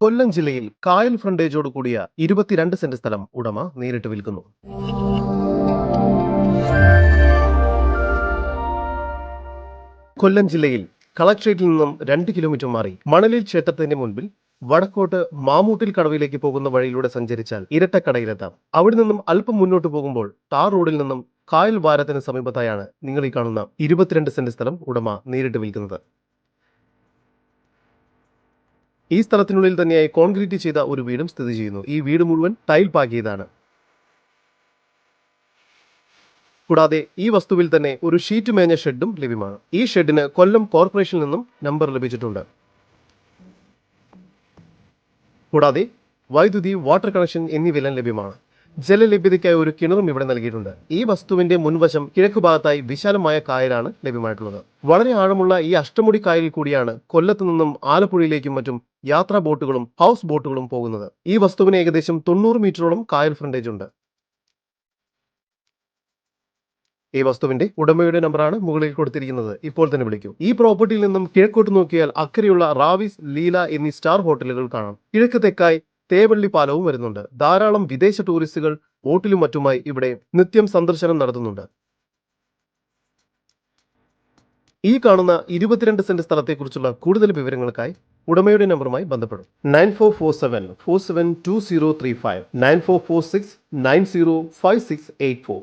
കൊല്ലം ജില്ലയിൽ കായൽ ഫ്രണ്ടേജോട് കൂടിയ ഇരുപത്തിരണ്ട് സെന്റ് സ്ഥലം ഉടമ നേരിട്ട് വിൽക്കുന്നു. കൊല്ലം ജില്ലയിൽ കളക്ട്രേറ്റിൽ നിന്നും രണ്ട് കിലോമീറ്റർ മാറി മണലിൽ ക്ഷേത്രത്തിന്റെ മുൻപിൽ വടക്കോട്ട് മാമൂട്ടിൽ കടവിലേക്ക് പോകുന്ന വഴിയിലൂടെ സഞ്ചരിച്ചാൽ ഇരട്ടക്കടയിലെത്താം. അവിടെ നിന്നും അല്പം മുന്നോട്ട് പോകുമ്പോൾ ടാർ റോഡിൽ നിന്നും കായൽ വാരത്തിന് സമീപത്തായാണ് നിങ്ങൾ ഈ കാണുന്ന ഇരുപത്തിരണ്ട് സെന്റ് സ്ഥലം ഉടമ നേരിട്ട് വിൽക്കുന്നത്. ഈ സ്ഥലത്തിനുള്ളിൽ തന്നെയായി കോൺക്രീറ്റ് ചെയ്ത ഒരു വീടും സ്ഥിതി ചെയ്യുന്നു. ഈ വീട് മുഴുവൻ ടൈൽ പാകിയതാണ്. കൂടാതെ ഈ വസ്തുവിൽ തന്നെ ഒരു ഷീറ്റ് മേഞ്ഞ ഷെഡും ലഭ്യമാണ്. ഈ ഷെഡിന് കൊല്ലം കോർപ്പറേഷനിൽ നിന്നും നമ്പർ ലഭിച്ചിട്ടുണ്ട്. കൂടാതെ വൈദ്യുതി വാട്ടർ കണക്ഷൻ എന്നിവയെല്ലാം ലഭ്യമാണ്. ജലലഭ്യതയ്ക്കായി ഒരു കിണറും ഇവിടെ നൽകിയിട്ടുണ്ട്. ഈ വസ്തുവിന്റെ മുൻവശം കിഴക്ക് ഭാഗത്തായി വിശാലമായ കായലാണ് ലഭ്യമായിട്ടുള്ളത്. വളരെ ആഴമുള്ള ഈ അഷ്ടമുടി കായലിൽ കൂടിയാണ് കൊല്ലത്തു നിന്നും ആലപ്പുഴയിലേക്കും മറ്റും യാത്രാ ബോട്ടുകളും ഹൗസ് ബോട്ടുകളും പോകുന്നത്. ഈ വസ്തുവിന് ഏകദേശം തൊണ്ണൂറ് മീറ്ററോളം കായൽ ഫ്രണ്ടേജ് ഉണ്ട്. ഈ വസ്തുവിന്റെ ഉടമയുടെ നമ്പറാണ് മുകളിൽ കൊടുത്തിരിക്കുന്നത്. ഇപ്പോൾ തന്നെ വിളിക്കൂ. ഈ പ്രോപ്പർട്ടിയിൽ നിന്നും കിഴക്കോട്ട് നോക്കിയാൽ അക്കരെയുള്ള റാവിസ് ലീല എന്നീ സ്റ്റാർ ഹോട്ടലുകൾ കാണാം. കിഴക്ക് തെക്കായി തേവള്ളി പാലവും വരുന്നുണ്ട്. ധാരാളം വിദേശ ടൂറിസ്റ്റുകൾ ബോട്ടിലും മറ്റുമായി ഇവിടെ നിത്യം സന്ദർശനം നടത്തുന്നുണ്ട്. ഈ കാണുന്ന ഇരുപത്തിരണ്ട് സെന്റ് സ്ഥലത്തെക്കുറിച്ചുള്ള കൂടുതൽ വിവരങ്ങൾക്കായി ഉടമയുടെ നമ്പറുമായി ബന്ധപ്പെടും. Nine four four seven four seven two zero three five nine four four six nine zero five six eight four.